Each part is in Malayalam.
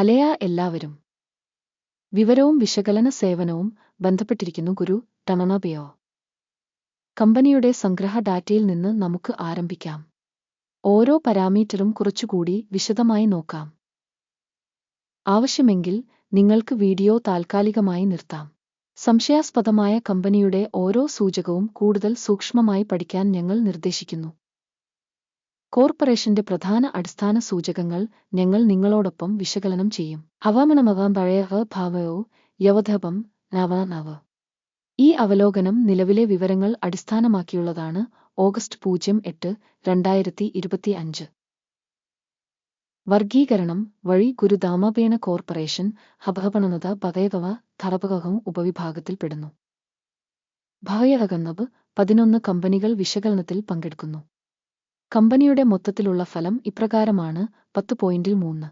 ഹലയ എല്ലാവരും. വിവരവും വിശകലന സേവനവും ബന്ധപ്പെട്ടിരിക്കുന്നു ഗുരു ടമണബയോ കമ്പനിയുടെ സംഗ്രഹ ഡാറ്റയിൽ നിന്ന് നമുക്ക് ആരംഭിക്കാം. ഓരോ പാരാമീറ്ററും കുറച്ചുകൂടി വിശദമായി നോക്കാം. ആവശ്യമെങ്കിൽ നിങ്ങൾക്ക് വീഡിയോ താൽക്കാലികമായി നിർത്താം. സംശയാസ്പദമായ കമ്പനിയുടെ ഓരോ സൂചകവും കൂടുതൽ സൂക്ഷ്മമായി പഠിക്കാൻ ഞങ്ങൾ നിർദ്ദേശിക്കുന്നു. കോർപ്പറേഷന്റെ പ്രധാന അടിസ്ഥാന സൂചകങ്ങൾ ഞങ്ങൾ നിങ്ങളോടൊപ്പം വിശകലനം ചെയ്യും. ഹവാമണമവാം പഴയ ഭാവയോ യവധപം നവ നവ. ഈ അവലോകനം നിലവിലെ വിവരങ്ങൾ അടിസ്ഥാനമാക്കിയുള്ളതാണ് ഓഗസ്റ്റ് പൂജ്യം എട്ട് രണ്ടായിരത്തി ഇരുപത്തി അഞ്ച് വർഗീകരണം വഴി ഗുരുദാമപേന കോർപ്പറേഷൻ ഹബഹപണനത പതയവ ധറപകവും ഉപവിഭാഗത്തിൽപ്പെടുന്നു ഭയകന്നബ് പതിനൊന്ന് കമ്പനികൾ വിശകലനത്തിൽ പങ്കെടുക്കുന്നു. കമ്പനിയുടെ മൊത്തത്തിലുള്ള ഫലം ഇപ്രകാരമാണ് പത്ത് പോയിന്റിൽ മൂന്ന്.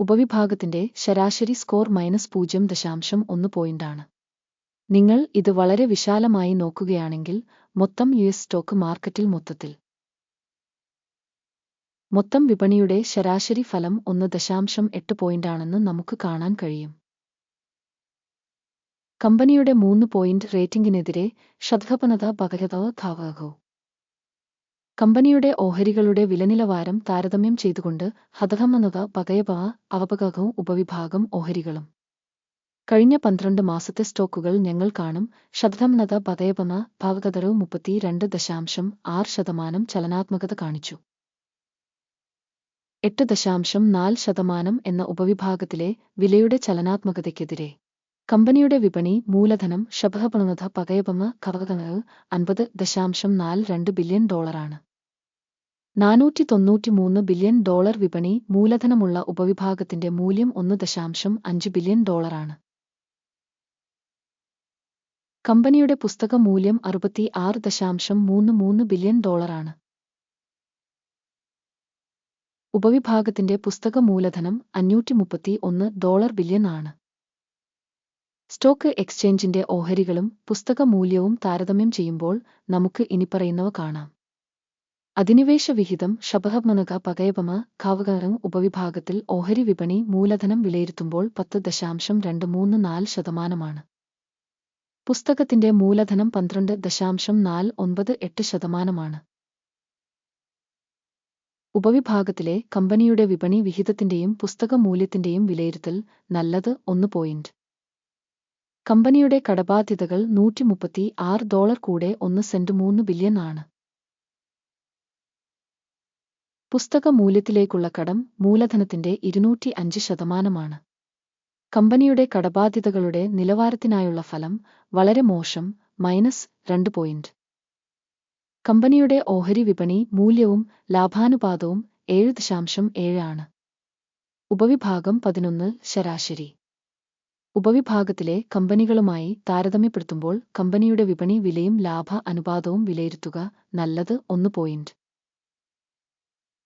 ഉപവിഭാഗത്തിന്റെ ശരാശരി സ്കോർ മൈനസ് പൂജ്യം ദശാംശം ഒന്ന് പോയിന്റാണ്. നിങ്ങൾ ഇത് വളരെ വിശാലമായി നോക്കുകയാണെങ്കിൽ മൊത്തം യു എസ് സ്റ്റോക്ക് മാർക്കറ്റിൽ മൊത്തത്തിൽ. മൊത്തം വിപണിയുടെ ശരാശരി ഫലം ഒന്ന് ദശാംശം എട്ട് പോയിന്റാണെന്ന് നമുക്ക് കാണാൻ കഴിയും. കമ്പനിയുടെ മൂന്ന് പോയിന്റ് റേറ്റിംഗിനെതിരെ ഷദ്ഹപനത പകരത ധാവകോ കമ്പനിയുടെ ഓഹരികളുടെ വിലനിലവാരം താരതമ്യം ചെയ്തുകൊണ്ട് ഹതഹമനത പകയപ അവപകവും ഉപവിഭാഗം ഓഹരികളും. കഴിഞ്ഞ പന്ത്രണ്ട് മാസത്തെ സ്റ്റോക്കുകൾ ഞങ്ങൾ കാണും. ശതധംനത പതയപമ ഭാവകതറു മുപ്പത്തി രണ്ട് ദശാംശം ആറ് ശതമാനം ചലനാത്മകത കാണിച്ചു. എട്ട് ദശാംശം നാല് ശതമാനം എന്ന ഉപവിഭാഗത്തിലെ വിലയുടെ ചലനാത്മകതയ്ക്കെതിരെ കമ്പനിയുടെ വിപണി മൂലധനം ശബഹപണത പകയപമ കവകങ്ങൾ അൻപത് ദശാംശം നാല് രണ്ട് ബില്യൺ ഡോളറാണ്. നാനൂറ്റി തൊണ്ണൂറ്റിമൂന്ന് ബില്യൺ ഡോളർ വിപണി മൂലധനമുള്ള ഉപവിഭാഗത്തിന്റെ മൂല്യം ഒന്ന് ദശാംശം അഞ്ച് ബില്യൺ ഡോളറാണ്. കമ്പനിയുടെ പുസ്തക മൂല്യം അറുപത്തി ആറ് ദശാംശം മൂന്ന് മൂന്ന് ബില്യൺ ഡോളറാണ്. ഉപവിഭാഗത്തിന്റെ പുസ്തക മൂലധനം അഞ്ഞൂറ്റി മുപ്പത്തി ഒന്ന് ഡോളർ ബില്യൺ ആണ്. സ്റ്റോക്ക് എക്സ്ചേഞ്ചിന്റെ ഓഹരികളും പുസ്തക മൂല്യവും താരതമ്യം ചെയ്യുമ്പോൾ നമുക്ക് ഇനിപ്പറയുന്നവ കാണാം. അധിനിവേശ വിഹിതം ശബഹമനക പകയപമ കാവകരം ഉപവിഭാഗത്തിൽ ഓഹരി വിപണി മൂലധനം വിലയിരുത്തുമ്പോൾ പത്ത് ദശാംശം രണ്ട് മൂന്ന് നാല് ശതമാനമാണ്. പുസ്തകത്തിന്റെ മൂലധനം പന്ത്രണ്ട് ദശാംശം നാല് ഒൻപത് എട്ട് ശതമാനമാണ്. ഉപവിഭാഗത്തിലെ കമ്പനിയുടെ വിപണി വിഹിതത്തിന്റെയും പുസ്തക മൂല്യത്തിന്റെയും വിലയിരുത്തൽ നല്ലത് ഒന്ന് പോയിന്റ് കമ്പനിയുടെ കടബാധ്യതകൾ നൂറ്റി മുപ്പത്തി ആറ് ഡോളർ കൂടെ ഒന്ന് സെന്റ് മൂന്ന് ബില്യൺ ആണ്. പുസ്തക മൂല്യത്തിലേക്കുള്ള കടം മൂലധനത്തിന്റെ ഇരുന്നൂറ്റി അഞ്ച് ശതമാനമാണ്. കമ്പനിയുടെ കടബാധ്യതകളുടെ നിലവാരത്തിനായുള്ള ഫലം വളരെ മോശം മൈനസ് രണ്ട് പോയിന്റ്. കമ്പനിയുടെ ഓഹരി വിപണി മൂല്യവും ലാഭാനുപാതവും ഏഴ് ദശാംശം ഏഴാണ് ഉപവിഭാഗം പതിനൊന്ന് ശരാശരി. ഉപവിഭാഗത്തിലെ കമ്പനികളുമായി താരതമ്യപ്പെടുത്തുമ്പോൾ കമ്പനിയുടെ വിപണി വിലയും ലാഭ അനുപാതവും വിലയിരുത്തുക നല്ലത് ഒന്ന് പോയിന്റ്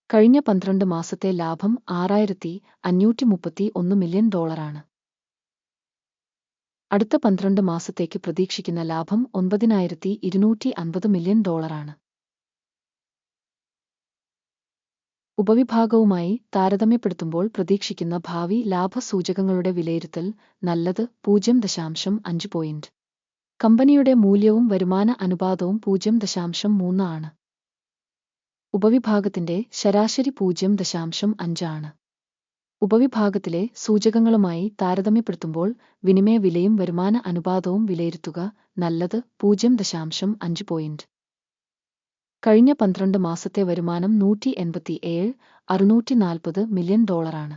കഴിഞ്ഞ പന്ത്രണ്ട് മാസത്തെ ലാഭം ആറായിരത്തി അഞ്ഞൂറ്റി മുപ്പത്തി ഒന്ന് മില്യൺ ഡോളറാണ് അടുത്ത പന്ത്രണ്ട് മാസത്തേക്ക് പ്രതീക്ഷിക്കുന്ന ലാഭം ഒൻപതിനായിരത്തി ഇരുന്നൂറ്റി അൻപത് മില്യൺ ഡോളറാണ് ഉപവിഭാഗവുമായി താരതമ്യപ്പെടുത്തുമ്പോൾ പ്രതീക്ഷിക്കുന്ന ഭാവി ലാഭസൂചകങ്ങളുടെ വിലയിരുത്തൽ നല്ലത് പൂജ്യം ദശാംശം അഞ്ച് പോയിന്റ് കമ്പനിയുടെ മൂല്യവും വരുമാന അനുപാതവും പൂജ്യം ദശാംശം മൂന്ന് ആണ്. ഉപവിഭാഗത്തിന്റെ ശരാശരി പൂജ്യം ദശാംശം അഞ്ചാണ് ഉപവിഭാഗത്തിലെ സൂചകങ്ങളുമായി താരതമ്യപ്പെടുത്തുമ്പോൾ വിനിമയ വിലയും വരുമാന അനുപാതവും വിലയിരുത്തുക നല്ലത് പൂജ്യം ദശാംശം അഞ്ച് പോയിന്റ് കഴിഞ്ഞ പന്ത്രണ്ട് മാസത്തെ വരുമാനം നൂറ്റി എൺപത്തി ഏഴ് അറുന്നൂറ്റി നാൽപ്പത് മില്യൺ ഡോളറാണ്.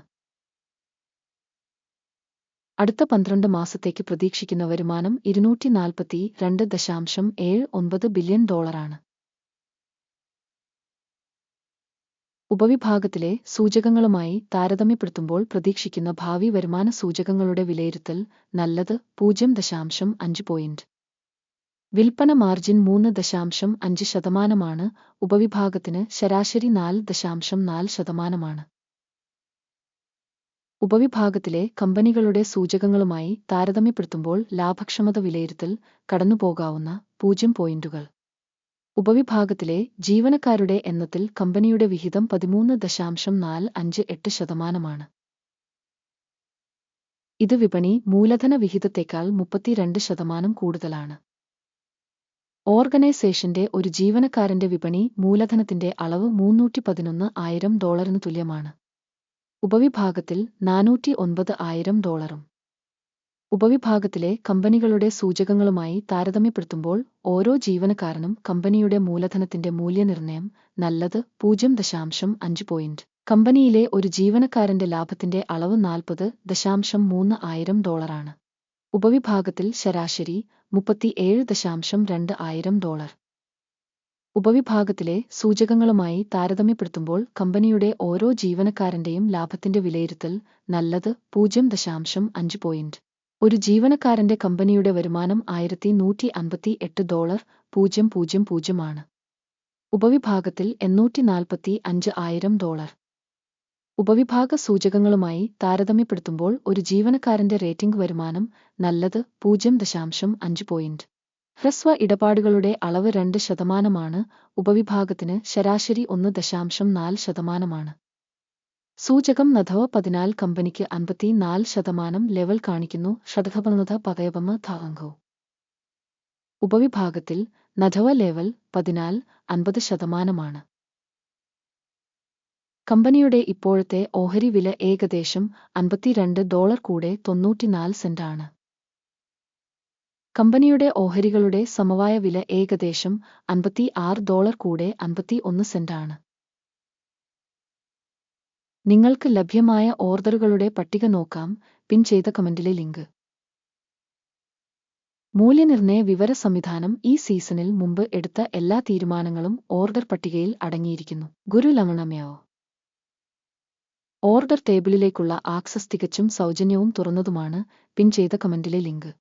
അടുത്ത പന്ത്രണ്ട് മാസത്തേക്ക് പ്രതീക്ഷിക്കുന്ന വരുമാനം ഇരുന്നൂറ്റി നാൽപ്പത്തി രണ്ട് ദശാംശം ഏഴ് ഒൻപത് ബില്യൺ ഡോളറാണ്. ഉപവിഭാഗത്തിലെ സൂചകങ്ങളുമായി താരതമ്യപ്പെടുത്തുമ്പോൾ പ്രതീക്ഷിക്കുന്ന ഭാവി വരുമാന സൂചകങ്ങളുടെ വിലയിരുത്തൽ നല്ലത് പൂജ്യം ദശാംശം അഞ്ച് പോയിന്റ്. വിൽപ്പന മാർജിൻ മൂന്ന് ദശാംശം അഞ്ച് ശതമാനമാണ് ഉപവിഭാഗത്തിന് ശരാശരി നാല് ദശാംശം നാല് ശതമാനമാണ്. ഉപവിഭാഗത്തിലെ കമ്പനികളുടെ സൂചകങ്ങളുമായി താരതമ്യപ്പെടുത്തുമ്പോൾ ലാഭക്ഷമത വിലയിരുത്തൽ കടന്നുപോകാവുന്ന പൂജ്യം പോയിന്റുകൾ. ഉപവിഭാഗത്തിലെ ജീവനക്കാരുടെ എണ്ണത്തിൽ കമ്പനിയുടെ വിഹിതം പതിമൂന്ന് ദശാംശം നാല് അഞ്ച് എട്ട് ശതമാനമാണ്. ഇത് വിപണി മൂലധന വിഹിതത്തേക്കാൾ മുപ്പത്തിരണ്ട് ശതമാനം കൂടുതലാണ്. ഓർഗനൈസേഷന്റെ ഒരു ജീവനക്കാരന്റെ വിപണി മൂലധനത്തിന്റെ അളവ് മൂന്നൂറ്റി പതിനൊന്ന് ആയിരം ഡോളറിന് തുല്യമാണ്. ഉപവിഭാഗത്തിൽ നാനൂറ്റി ഒൻപത് ആയിരം ഡോളറും. ഉപവിഭാഗത്തിലെ കമ്പനികളുടെ സൂചകങ്ങളുമായി താരതമ്യപ്പെടുത്തുമ്പോൾ ഓരോ ജീവനക്കാരനും കമ്പനിയുടെ മൂലധനത്തിന്റെ മൂല്യനിർണയം നല്ലത് പൂജ്യം ദശാംശം അഞ്ച് പോയിന്റ് കമ്പനിയിലെ ഒരു ജീവനക്കാരന്റെ ലാഭത്തിന്റെ അളവ് നാൽപ്പത് ദശാംശം മൂന്ന് ആയിരം ഡോളറാണ്. ഉപവിഭാഗത്തിൽ ശരാശരി മുപ്പത്തിയേഴ് ദശാംശം രണ്ട് ആയിരം ഡോളർ. ഉപവിഭാഗത്തിലെ സൂചകങ്ങളുമായി താരതമ്യപ്പെടുത്തുമ്പോൾ കമ്പനിയുടെ ഓരോ ജീവനക്കാരന്റെയും ലാഭത്തിന്റെ വിലയിരുത്തൽ നല്ലത് പൂജ്യം ദശാംശം അഞ്ച് പോയിന്റ്. ഒരു ജീവനക്കാരന്റെ കമ്പനിയുടെ വരുമാനം ആയിരത്തി നൂറ്റി അൻപത്തി എട്ട് ഡോളർ പൂജ്യം പൂജ്യം പൂജ്യമാണ് ഉപവിഭാഗത്തിൽ എണ്ണൂറ്റി നാൽപ്പത്തി അഞ്ച് ആയിരം ഡോളർ. ഉപവിഭാഗ സൂചകങ്ങളുമായി താരതമ്യപ്പെടുത്തുമ്പോൾ ഒരു ജീവനക്കാരന്റെ റേറ്റിംഗ് വരുമാനം നല്ലത് പൂജ്യം ദശാംശം അഞ്ച് പോയിന്റ് ഹ്രസ്വ ഇടപാടുകളുടെ അളവ് രണ്ട് ശതമാനമാണ് ഉപവിഭാഗത്തിന് ശരാശരി ഒന്ന് ദശാംശം നാല് ശതമാനമാണ്. സൂചകം നഥവ പതിനാല് കമ്പനിക്ക് അൻപത്തിനാല് ശതമാനം ലെവൽ കാണിക്കുന്നു ഷഡകപന്നത പകയപമ ധാങ്കോ ഉപവിഭാഗത്തിൽ നഥവ ലെവൽ പതിനാല് അൻപത് ശതമാനമാണ്. കമ്പനിയുടെ ഇപ്പോഴത്തെ ഓഹരി വില ഏകദേശം അൻപത്തിരണ്ട് ഡോളർ കൂടെ തൊണ്ണൂറ്റിനാല് സെന്റാണ്. കമ്പനിയുടെ ഓഹരികളുടെ സമവായ വില ഏകദേശം അൻപത്തി ആറ് ഡോളർ കൂടെ അൻപത്തി ഒന്ന് സെന്റാണ്. നിങ്ങൾക്ക് ലഭ്യമായ ഓർഡറുകളുടെ പട്ടിക നോക്കാം പിൻ ചെയ്ത കമന്റിലെ ലിങ്ക്. മൂല്യനിർണയ വിവര സംവിധാനം ഈ സീസണിൽ മുമ്പ് എടുത്ത എല്ലാ തീരുമാനങ്ങളും ഓർഡർ പട്ടികയിൽ അടങ്ങിയിരിക്കുന്നു. ഗുരു ഗുരുലമണമയോ ഓർഡർ ടേബിളിലേക്കുള്ള ആക്സസ് തികച്ചും സൗജന്യവും തുറന്നതുമാണ് പിൻ ചെയ്ത കമന്റിലെ ലിങ്ക്.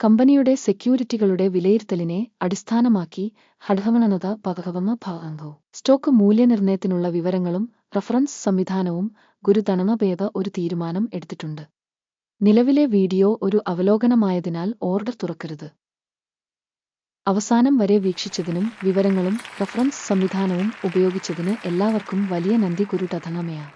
കമ്പനിയുടെ സെക്യൂരിറ്റികളുടെ വിലയിരുത്തലിനെ അടിസ്ഥാനമാക്കി ഹഡഹവണനത പകഹവമ ഭാഗോ സ്റ്റോക്ക് മൂല്യനിർണയത്തിനുള്ള വിവരങ്ങളും റഫറൻസ് സംവിധാനവും ഗുരുതണമഭേദ ഒരു തീരുമാനം എടുത്തിട്ടുണ്ട്. നിലവിലെ വീഡിയോ ഒരു അവലോകനമായതിനാൽ ഓർഡർ തുറക്കരുത്. അവസാനം വരെ വീക്ഷിച്ചതിനും വിവരങ്ങളും റഫറൻസ് സംവിധാനവും ഉപയോഗിച്ചതിന് എല്ലാവർക്കും വലിയ നന്ദി ഗുരുടധനമയാണ്